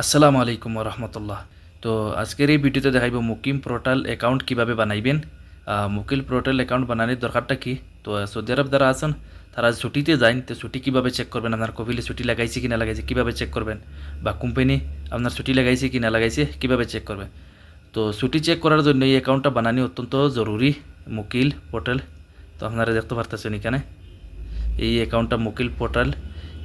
আসসালামু আলাইকুম রহমতুল্লাহ। তো আজকের এই ভিডিওতে দেখাইব মুকিম পোর্টাল অ্যাকাউন্ট কীভাবে বানাইবেন। মুকিল পোর্টাল অ্যাকাউন্ট বানানোর দরকারটা কি? তো সৌদি আরব যারা আছেন, তারা ছুটিতে যান তো ছুটি কীভাবে চেক করবেন? আপনার কপিলে ছুটি লাগাইছে কি না লাগাইছে কীভাবে চেক করবেন? বা কোম্পানি আপনার ছুটি লাগাইছে কি না লাগাইছে কীভাবে চেক করবেন? তো ছুটি চেক করার জন্য এই অ্যাকাউন্টটা বানানো অত্যন্ত জরুরি, মুকিল পোর্টাল। তো আপনারা দেখতে পারতেছেন এখানে। এই অ্যাকাউন্টটা মুকিল পোর্টাল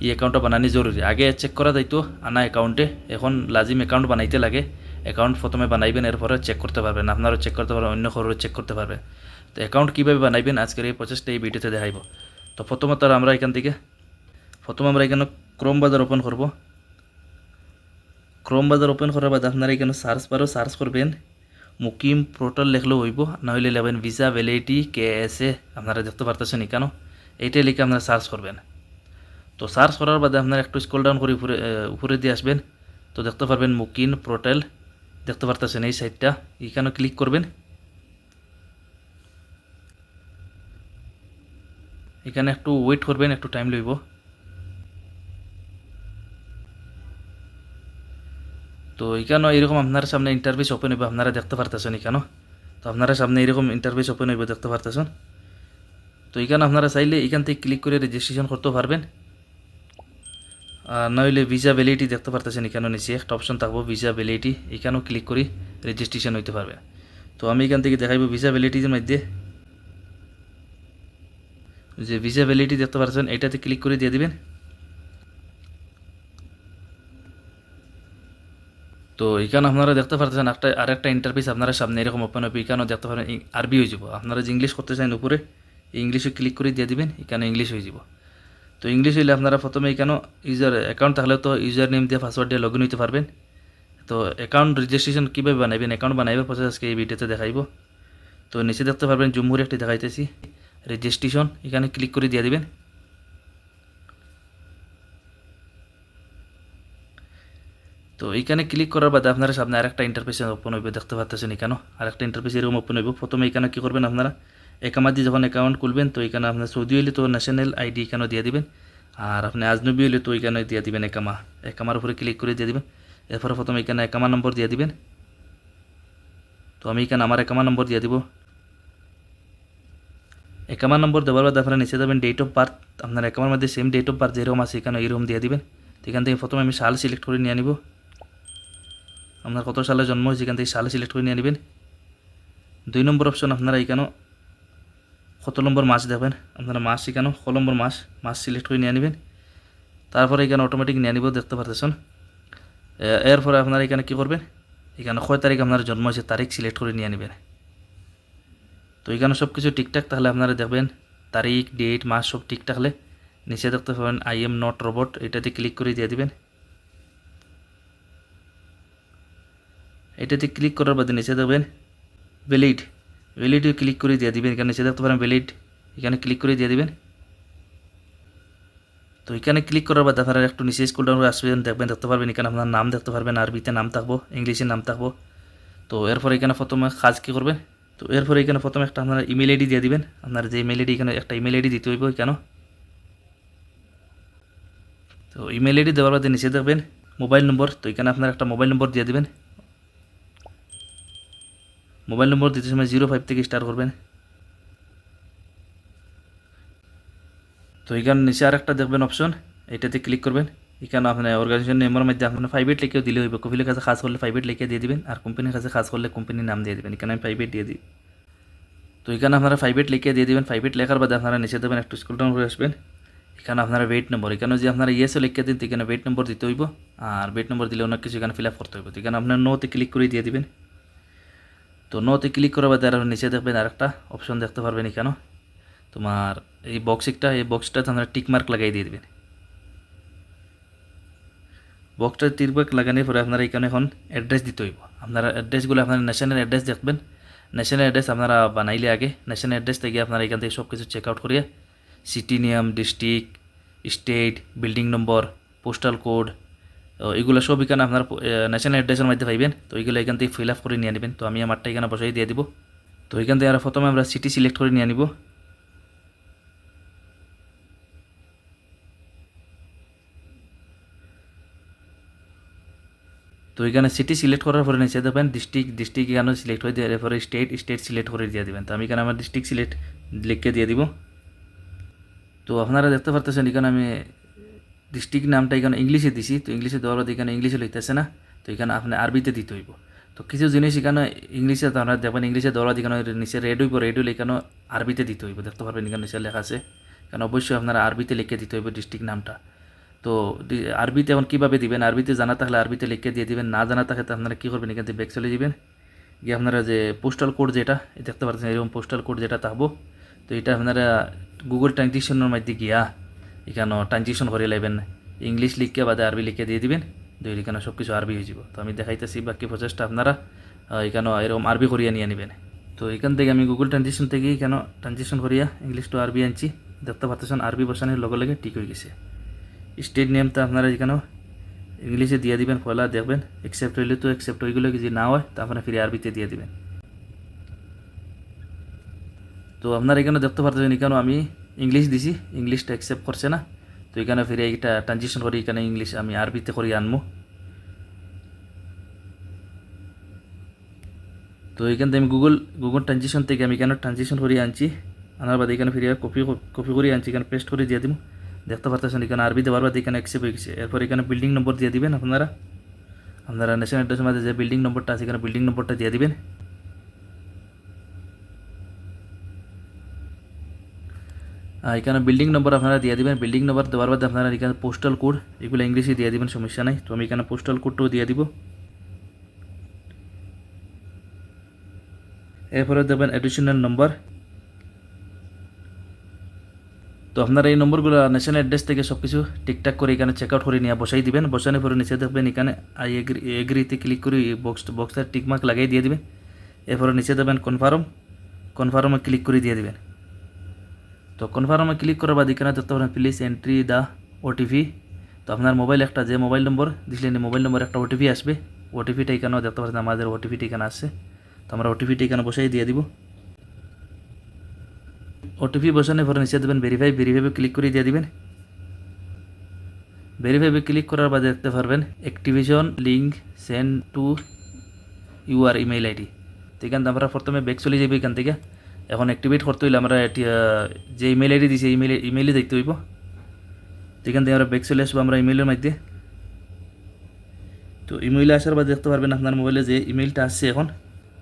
এই অ্যাকাউন্টটা বানানি জরুরি আগে চেক করা যাইতো আনা অ্যাকাউন্টে এখন লাজিম অ্যাকাউন্ট বানাইতে লাগে। অ্যাকাউন্ট প্রথমে বানাইবেন, এরপরে চেক করতে পারবেন। আপনারও চেক করতে পারবেন, অন্য খবরও চেক করতে পারবে তো অ্যাকাউন্ট কীভাবে বানাইবেন, আজকের এই প্রচেষ্টা এই ভিডিওতে দেখাইব। তো প্রথমত আমরা এখান থেকে, প্রথম আমরা এখানে ক্রোম বাজার ওপেন করব। ক্রোম বাজার ওপেন করার বাদে আপনারা এখানে সার্চ বারও সার্চ করবেন। মুকিম পোর্টাল লেখলেও হইব, নাহলে লেবেন visa validity K S A আপনারা দেখতে পারতেছেন এখানেও। এইটাই লিখে আপনারা সার্চ করবেন। তো সার্চ করার বাদে আপনারা একটু স্ক্রল ডাউন করে উপরে উপরে দিয়ে আসবেন। তো দেখতে পারবেন মুকিন পোর্টাল। দেখতে পারতেছেন এই সাইটটা এখানে ক্লিক করবেন। এখানে একটু ওয়েট করবেন, একটু টাইম লইব। তো এখানেও এরকম আপনার সামনে ইন্টারভিউস ওপেন হইব, আপনারা দেখতে পারতেছেন এখানেও তো আপনারা সামনে এরকম ইন্টারভিউস ওপেন হইব, দেখতে পারতেছেন। তো এখানে আপনারা চাইলে এখান থেকে ক্লিক করে রেজিস্ট্রেশন করতে পারবেন। নইলে ভ্যালিডিটি দেখতে পারতেছেন এখানেও নিচে। একটা অপশন থাকব ভ্যালিডিটি এখানেও ক্লিক করি রেজিস্ট্রেশন হইতে পারবে। তো আমি এখান থেকে দেখাইব ভিসা ভ্যালিডিটির মধ্যে। যে ভ্যালিডিটি দেখতে পাচ্ছেন এটাতে ক্লিক করে দিয়ে দিবেন। তো এখানে আপনারা দেখতে পারতেছেন একটা, আরেকটা ইন্টারফেস আপনারা সামনে এরকম ওপেন হবে এখানেও দেখতে পারেন আরবি হয়ে যাব। আপনারা যে ইংলিশ করতে চান উপরে ইংলিশে ক্লিক করে দিয়ে দিবেন এখানে ইংলিশ হয়ে যাব। তো ইংলিশ হইলে আপনারা প্রথমে এখানেও ইউজার অ্যাকাউন্ট থাকলে তো ইউজার নেম দিয়ে পাসওয়ার্ড দিয়ে লগ ইন হইতে পারবেন। তো অ্যাকাউন্ট রেজিস্ট্রেশন কীভাবে বানাবেন অ্যাকাউন্ট বানাইবার প্রসেস আজকে এই ভিডিওতে দেখাইব। তো নিচে দেখতে পারবেন জুমুর একটি দেখাইতেছি। রেজিস্ট্রেশন এখানে ক্লিক করে দিয়ে দিবেন। তো এইখানে ক্লিক করার বাদে আপনারা সামনে আরেকটা ইন্টারফেস ওপেন হইবে, দেখতে পাচ্ছেন এখানেও। আরেকটা ইন্টারফেস এরকম ওপেন হইব। প্রথমে এখানে কী করবেন আপনারা? একামা দিয়ে যখন অ্যাকাউন্ট খুলবেন, তো এখানে আপনার সৌদি হইলে তো ন্যাশনাল আইডি এখানেও দিয়ে দিবেন। আর আপনি আজনবী হইলে তো এখানে দিয়ে দিবেন একামা। একামার উপরে ক্লিক করে দিয়ে দিবেন। এরপরে প্রথমে এখানে একামা নম্বর দিয়ে দিবেন। তো আমি এখানে আমার একামা নম্বর দিয়ে দিব। একামা নম্বর দেওয়ার বাদে আপনারা নিচে যাবেন ডেট অফ বার্থ আপনার একামার মধ্যে সেম ডেট অফ বার্থ যেরকম আছে এখানে এরকম দিয়ে দিবেন। তো এখান থেকে প্রথমে আমি সাল সিলেক্ট করে নিয়ে নিব। আপনার কত সালে জন্ম হয়েছে এখান থেকে সালে সিলেক্ট করে নিয়ে নেবেন। দুই নম্বর অপশন আপনারা এখানেও কত নম্বর মাস দেবেন আপনারা মাস এখানেও ক নম্বর মাস মাস সিলেক্ট করে নিয়ে নেবেন তারপরে এখানে অটোমেটিক নিয়ে নিব দেখতে পারতেছেন। এরপরে আপনারা এখানে কী করবেন? এখানে কয় তারিখ আপনার জন্ম হয়েছে, তারিখ সিলেক্ট করে নিয়ে নেবেন তো এখানে সব কিছু ঠিকঠাক, তাহলে আপনারা দেখবেন তারিখ ডেট মাস সব ঠিক থাকলে নিচে দেখতে পাবেন আই এম নট রোবট এটাতে ক্লিক করে দিয়ে দিবেন। এটাতে ক্লিক করার বাদে নিচে দেখবেন ভ্যালিড ভ্যালিড ক্লিক করে দিয়ে দিবেন। এখানে নিচে দেখতে পারেন ভ্যালিড এখানে ক্লিক করে দিয়ে দিবেন। তো এখানে ক্লিক করার বাদে আপনারা একটু নিচে স্কুল ডাউন আসবেন, দেখবেন, দেখতে পারবেন। এখানে আপনার নাম দেখতে পারবেন, আরবিতে নাম থাকব, ইংলিশে নাম থাকব। তো এরপর এখানে প্রথমে কাজ কী করবেন? তো এরপরে এখানে প্রথমে একটা আপনার ইমেল আইডি দিয়ে দিবেন। আপনার যে ইমেল আইডি এখানে একটা ইমেল আইডি দিতে হইব কেন তো ইমেল আইডি দেওয়ার বাদে নিচে দেখবেন মোবাইল নম্বর তো এখানে আপনার একটা মোবাইল নম্বর দিয়ে দিবেন। মোবাইল নম্বর দিতে সময় জিরো ফাইভ থেকে স্টার্ট করবেন। তো এখানে নিচে আর একটা দেখবেন অপশন এটাতে ক্লিক করবেন। এখানে আপনার অর্গানাইজেশন নেমের মধ্যে আপনার প্রাইভেট লিখেও দিলে হইব। কপিলের কাছে খাস করলে প্রাইভেট লিখে দিয়ে দিবেন আর কোম্পানির কাছে খাস করলে কোম্পানির নাম দিয়ে দিবেন। এখানে আমি প্রাইভেট দিয়ে দিই। তো এখানে আপনারা প্রাইভেট লিখে দিয়ে দিবেন। প্রাইভেট লেখার বাদে আপনারা নিচে দেবেন একটু স্কুল ডাউন করে আসবেন। এখানে আপনারা ওয়েট নম্বর এখানে যদি আপনারা ইয়েসও লিখে দিন এখানে ওয়েট নম্বর দিতে হইব। আর ওয়েট নম্বর দিলে অনেক কিছু এখানে ফিল আপ করতে হইব। এখানে আপনার নোতে ক্লিক করে দিয়ে দিবেন। তো নোতে ক্লিক করার বাদে আর নিচে দেখবেন আরেকটা অপশন দেখতে পারবেন এখানে তোমার এই বক্সিকটা এই বক্সটাতে আপনারা টিক মার্ক লাগাই দিয়ে দিবেন। বক্সটা টিক মার্ক লাগানোর পরে আপনারা এখানে এখন অ্যাড্রেস দিতে হইব। আপনারা অ্যাড্রেসগুলো আপনারা ন্যাশনাল অ্যাড্রেস দেখবেন। ন্যাশনাল অ্যাড্রেস আপনারা বানাইলে আগে ন্যাশনাল অ্যাড্রেস থেকে আপনারা এখান থেকে সব কিছু চেক আউট করিয়ে সিটি নিয়ম district state building number postal code এগুলো সব এখানে আপনার ন্যাশনাল অ্যাড্রেসের মধ্যে পাইবেন। তো এইগুলো এখান থেকে ফিল আপ করে নিয়ে নেবেন। তো আমি আমারটা এখানে বসাই দিয়ে দিব। তো এখান থেকে আর প্রথমে আমরা সিটি সিলেক্ট করে নিয়ে নিব। তো এখানে সিটি সিলেক্ট করার পরে নিচে দেবেন ডিস্ট্রিক্ট ডিস্ট্রিক্ট এখানে সিলেক্ট হয়ে দেওয়ার পরে স্টেট স্টেট সিলেক্ট করে দিয়ে দিবেন। তো আমি এখানে আমার ডিস্ট্রিক্ট সিলেক্ট লিখকে দিয়ে দিব। তো আপনারা দেখতে পারতেছেন এখানে আমি ডিস্ট্রিক্ট নামটা এখানে ইংলিশে দিছি, তো ইংলিশে দেওয়ার এখানে ইংলিশে লইতেছে না, তো এখানে আপনি আরবিতে দিতে হইব। তো কিছু জিনিস এখানে ইংলিশে আপনারা দেখবেন ইংলিশে দেওয়ার এখানে নিচে রেড হইব রেড হইলে এখানে আরবিতে দিতে হইব, দেখতে পারবেন এখানে নিচে লেখা আছে। কারণ অবশ্যই আপনারা আরবিতে লিখে দিতে হইব ডিস্ট্রিক্ট নামটা। তো আরবিতে এখন কীভাবে দিবেন? আরবিতে জানা থাকলে আরবিতে লিখে দিয়ে দিবেন, না জানা থাকলে আপনারা কী করবেন? এখান থেকে ব্যাক চলে যাবেন। গিয়ে আপনারা যে পোস্টাল কোড যেটা দেখতে পাচ্ছেন এরকম পোস্টাল কোড যেটা থাকব। তো এটা আপনারা গুগল ট্রানজেকশনের মধ্যে গিয়া এখানে ট্রানজেকশন করে লাইবেন। ইংলিশ লিখকে বাদে আরবি লিখে দিয়ে দিবেন। তো এখানে সব কিছু আরবি হয়ে যাব। তো আমি দেখাইতেছি বাকি প্রচেষ্টা আপনারা এখানে এরকম আরবি করিয়া নিয়ে নেবেন। তো এখান থেকে আমি গুগল ট্রানজেকশন থেকে এখানে ট্রানজেকশন করিয়া ইংলিশ টু আরবি আনছি। দেখতে পাচ্ছেন আরবি বসানোর লগে লগে ঠিক হয়ে গেছে। স্টেট নেমটা আপনারা এখানেও ইংলিশে দিয়ে দিবেন, পয়লা দেখবেন। অ্যাকসেপ্ট হইলে তো অ্যাকসেপ্ট হয়ে যদি না হয়, তা আপনারা ফিরে আরবিতে দিয়ে দিবেন। তো আপনারা এখানে দেখতে পারতেছেন এখানেও আমি ইংলিশ দিছি, ইংলিশটা অ্যাকসেপ্ট করছে না। তো এখানে ফিরে এটা ট্রানজেকশন করি, এখানে ইংলিশ আমি আরবিতে করি আনব তো এখান আমি গুগল গুগল ট্রানজেকশন থেকে আমি এখানে ট্রানজেকশন করে আনছি। আনার বাদে এখানে ফিরে কপি কপি করে আনছি, এখানে পেস্ট করে দিয়ে দিব দেখতে পারতেছেন, এখানে আরবি দেওয়ার বাদে এখানে অ্যাকসেপ্ট হয়ে গেছে। এরপর এখানে বিল্ডিং নম্বর দিয়ে দিবেন আপনারা। আপনারা ন্যাশনাল অ্যাড্রেসের মধ্যে যে বিল্ডিং নম্বরটা আছে, এখানে বিল্ডিং নম্বরটা দিয়ে দিবেন। এখানে বিল্ডিং নম্বর আপনারা দিয়ে দিবেন। বিল্ডিং নম্বর দেওয়ার বাদে আপনারা এখানে পোস্টাল কোড এগুলো ইংলিশে দিয়ে দিবেন, সমস্যা নাই। তো আমি এখানে পোস্টাল কোডটাও দিয়ে দিব। এরপরে দেবেন অ্যাডিশনাল নম্বর তো আপনারা এই নম্বরগুলো ন্যাশনাল অ্যাড্রেস থেকে সব কিছু ঠিকঠাক করে এখানে চেক আউট করে নিয়ে বসাই দিবেন। বসানোর পরে নিচে দেখবেন এখানে আই এগ্রি এগ্রিতে ক্লিক করে বক্স বক্সটা টিকমার্ক লাগিয়ে দিয়ে দিবেন। এরপরে নিচে দেবেন কনফার্ম কনফার্মে ক্লিক করে দিয়ে দিবেন। তো কনফার্মে ক্লিক করার বাদ এখানে দেখতে পারেন প্লিজ এন্ট্রি দ্য ওটিপি তো আপনার মোবাইল একটা যে মোবাইল নম্বর দিছিলেন মোবাইল নম্বর একটা ওটিপি আসবে। ওটিপিটা এখানেও দেখতে পাচ্ছেন, আমাদের ওটিপিটা এখানে আসছে তো আমরা ওটিপিটা এখানে বসাই দিয়ে দিব। ওটিপি বসানোর পরে নিচে দেবেন ভেরিফাই ভেরিফাইবে ক্লিক করে দিয়ে দিবেন। ভেরিফাইবে ক্লিক করার বাদে দেখতে পারবেন activation link send to your email ID তো এখান আমরা প্রথমে ব্যাক চলে যাব এখান থেকে। এখন অ্যাক্টিভেট করতে হইলে আমরা যে ইমেল আইডি দিয়েছি ইমেল ইমেইলে দেখতে হইব। এখান থেকে আমরা ব্যাক চলে আসব আমরা ইমেইলের মধ্যে। তো ইমেইলে আসার বাদে দেখতে পারবেন আপনার মোবাইলে যে ইমেলটা আসছে এখন।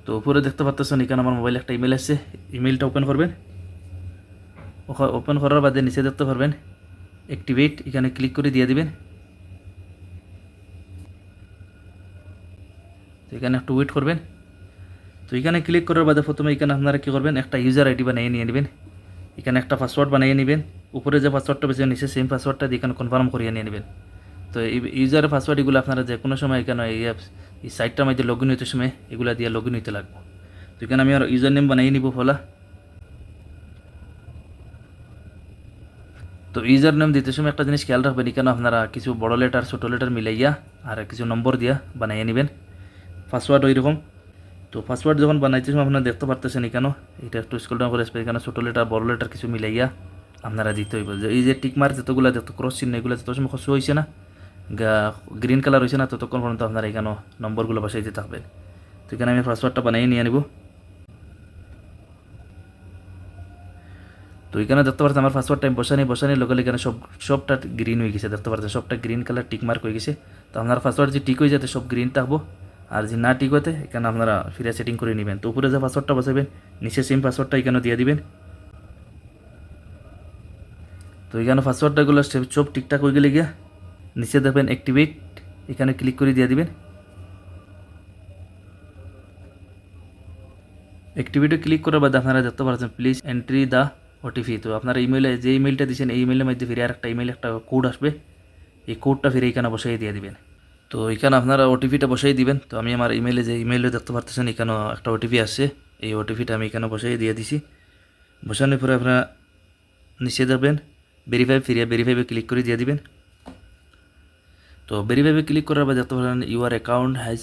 তো উপরে দেখতে পাচ্ছেন এখানে আমার মোবাইলে একটা ইমেল আসছে। ইমেইলটা ওপেন করবেন। ওপেন করার বাদে নিচে দেখতে পারবেন অ্যাক্টিভেট এখানে ক্লিক করে দিয়ে দিবেন। এখানে একটু ওয়েট করবেন। তো এখানে ক্লিক করার বাদে প্রথমে এখানে আপনারা কী করবেন, একটা ইউজার আইডি বানিয়ে নিয়ে নেবেন। এখানে একটা পাসওয়ার্ড বানিয়ে নেবেন। উপরে যে পাসওয়ার্ডটা বেশি নিচে সেম পাসওয়ার্ডটা দিয়ে এখানে কনফার্ম করিয়ে নিয়ে নেবেন। তো এই ইউজারের পাসওয়ার্ড এগুলো আপনারা যে কোনো সময় এখানে এই অ্যাপস এই সাইটটার মধ্যে লগ ইন হইতে সময় এগুলো দিয়ে লগ ইন হইতে লাগবে। তো এখানে আমি আর ইউজার নেম বানিয়ে নিব ফলা। তো ইউজার নেম দিতে সময় একটা জিনিস খেয়াল রাখবেন, এখানে আপনারা কিছু বড় লেটার ছোটো লেটার মিলাইয়া আর কিছু নম্বর দিয়া বানাইয়া নেবেন। পাসওয়ার্ড ওই রকম তো পাসওয়ার্ড যখন বানাইতে সময় আপনারা দেখতে পারতেছেন কেন? এটা একটু স্কুল ডাউন করে এখানে ছোটো লেটার, বড় লেটার কিছু মিলাইয়া আপনারা দিতে হইব। যে এই যে টিক মার যতগুলো যত ক্রস চিহ্ন, এগুলো যত সময় খসু হয়েছে না গ্রিন কালার হয়েছে না, ততক্ষণ পর্যন্ত আপনারা এখানেও নম্বরগুলো বসাইতে থাকবেন। তো এখানে আমি পাসওয়ার্ডটা বানিয়ে নিয়ে নিব। তো এখানে দেখতে পাচ্ছেন আমার পাসওয়ার্ড টাইম বসানি বসানি লগে লগে এখানে সব, সবটা গ্রিন হয়ে গেছে। দেখতে পারছেন, সবটা গ্রিন কালার টিক মার্ক হয়ে গেছে। তো আপনার পাসওয়ার্ড যে টিক হয়ে যাতে সব গ্রিন থাকব আর যে না ঠিক হতে, এখানে আপনারা ফিরে সেটিং করে নেবেন। তো উপরে যে পাসওয়ার্ডটা বসাবেন, নিচে সেম পাসওয়ার্ডটা এখানে দিয়ে দিবেন। তো এখানে পাসওয়ার্ডটাগুলো সব ঠিকঠাক হয়ে গেলে গিয়া, নিচে দেখবেন অ্যাক্টিভেট এখানে ক্লিক করে দিয়ে দিবেন। অ্যাক্টিভিটি ক্লিক করার বাদে আপনারা দেখতে পাচ্ছেন প্লিজ এন্ট্রি দ্য ওটিপি তো আপনারা ইমেলে যে ইমেলটা দিচ্ছেন এই ইমেলের মধ্যে ফিরে আর একটা ইমেল একটা কোড আসবে। এই কোডটা ফিরে এখানে বসাই দিয়ে দিবেন। তো এখানে আপনারা ওটিপিটা বসাই দিবেন। তো আমি আমার ইমেলে যে ইমেলে দেখতে পারতেছেন এখানে একটা ওটিপি আসছে। এই ওটিপিটা আমি এখানে বসাই দিয়ে দিছি। বসানোর পরে আপনারা নিচে দেবেন ভেরিফাই ফিরিয়ে ভেরিফাইভে ক্লিক করে দিয়ে দিবেন। তো ভেরিফাইবে ক্লিক করার পর দেখতে পারেন your account has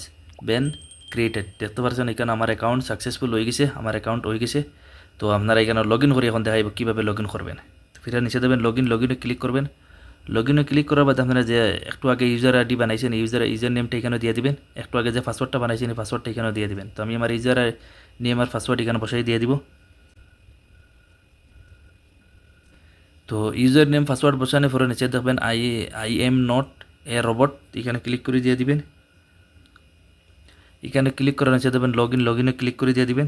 been created দেখতে পাচ্ছেন এখানে আমার অ্যাকাউন্ট সাকসেসফুল হয়ে গেছে, আমার অ্যাকাউন্ট হয়ে গেছে। তো আপনারা এখানে লগ ইন করে এখন দেখাইব কীভাবে লগ ইন করবেন ফিরে নিচে দেবেন লগ ইন লগ ইনে ক্লিক করবেন। লগ ইনে ক্লিক করার বাদে আপনারা যে একটু আগে ইউজার আইডি বানাইছেন ইউজার ইউজার নেমটা এখানে দিয়ে দিবেন। একটু আগে যে পাসওয়ার্ডটা বানাইছেন, এই পাসওয়ার্ডটা এখানে দিয়ে দিবেন। তো আমি আমার ইউজার নেম আর পাসওয়ার্ড এখানে বসাই দিয়ে দিব। তো ইউজার নেম পাসওয়ার্ড বসানোর পরে নিচে দেখবেন I I am not a robot এখানে ক্লিক করে দিয়ে দিবেন। এখানে ক্লিক করার নিচে দেবেন লগ ইন লগ ইনে ক্লিক করে দিয়ে দিবেন।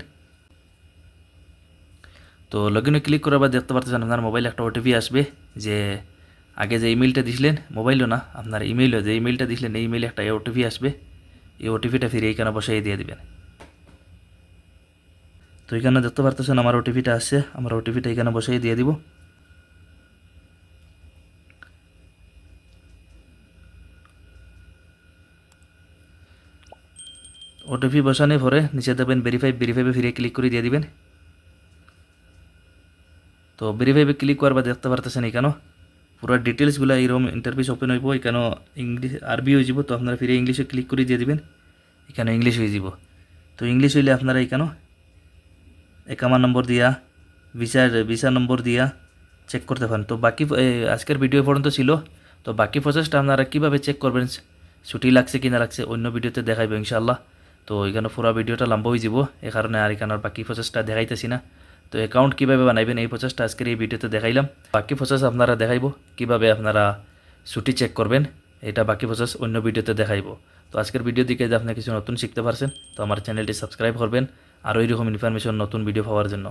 তো লগ ইনে ক্লিক করার পর দেখতে পারতেছেন আপনার মোবাইলে একটা ওটিপি আসবে, যে আগে যে ইমেলটা দিছিলেন মোবাইলও না, আপনার ইমেলও যে ইমেলটা দিছিলেন, এই ইমেলে একটা ওটিপি আসবে। এই ওটিপিটা ফিরে এইখানে বসাই দিয়ে দিবেন। তো এখানে দেখতে পারতেছেন আমার ওটিপিটা আসছে, আমার ওটিপিটা এখানে বসাই দিয়ে দিব। ওটিপি বসানোর পরে নিচে দেবেন ভেরিফাই ভেরিফাইবে ফিরে ক্লিক করে দিয়ে দিবেন। তো ভেরিফাইবে ক্লিক করার পর দেখতে পারতেছেন এখানেও। পুরো ডিটেলসগুলো এইরকম ইন্টারফেস ওপেন হইব এখানেও ইংলিশ আরবি হয়ে যাব তো আপনারা ফিরে ইংলিশে ক্লিক করে দিয়ে দিবেন এখানে ইংলিশ হয়ে যাব। তো ইংলিশ হইলে আপনারা এখানেও একামা নম্বর দিয়া ভিসা ভিসা নম্বর দিয়া চেক করতে পারেন। তো বাকি এ, আজকের ভিডিও পর্যন্ত ছিল তো বাকি প্রসেসটা আপনারা কীভাবে চেক করবেন ছুটি লাগছে কি না লাগছে অন্য ভিডিওতে দেখাইব ইনশাল্লাহ তো এখানে পুরো ভিডিওটা লম্বা হয়ে যাব এই কারণে আর এখানে বাকি প্রসেসটা দেখাইতেছি না। তো অ্যাকাউন্ট কীভাবে বানাইবেন এই প্রসেসটা আজকের এই ভিডিওতে দেখাইলাম। বাকি প্রসেস আপনারা দেখাইব, কীভাবে আপনারা ছুটি চেক করবেন, এটা বাকি প্রসেস অন্য ভিডিওতে দেখাইব। তো আজকের ভিডিও দিকে যদি আপনি কিছু নতুন শিখতে পারছেন, তো আমার চ্যানেলটি সাবস্ক্রাইব করবেন, আর ওই রকম ইনফরমেশন নতুন ভিডিও পাওয়ার জন্য।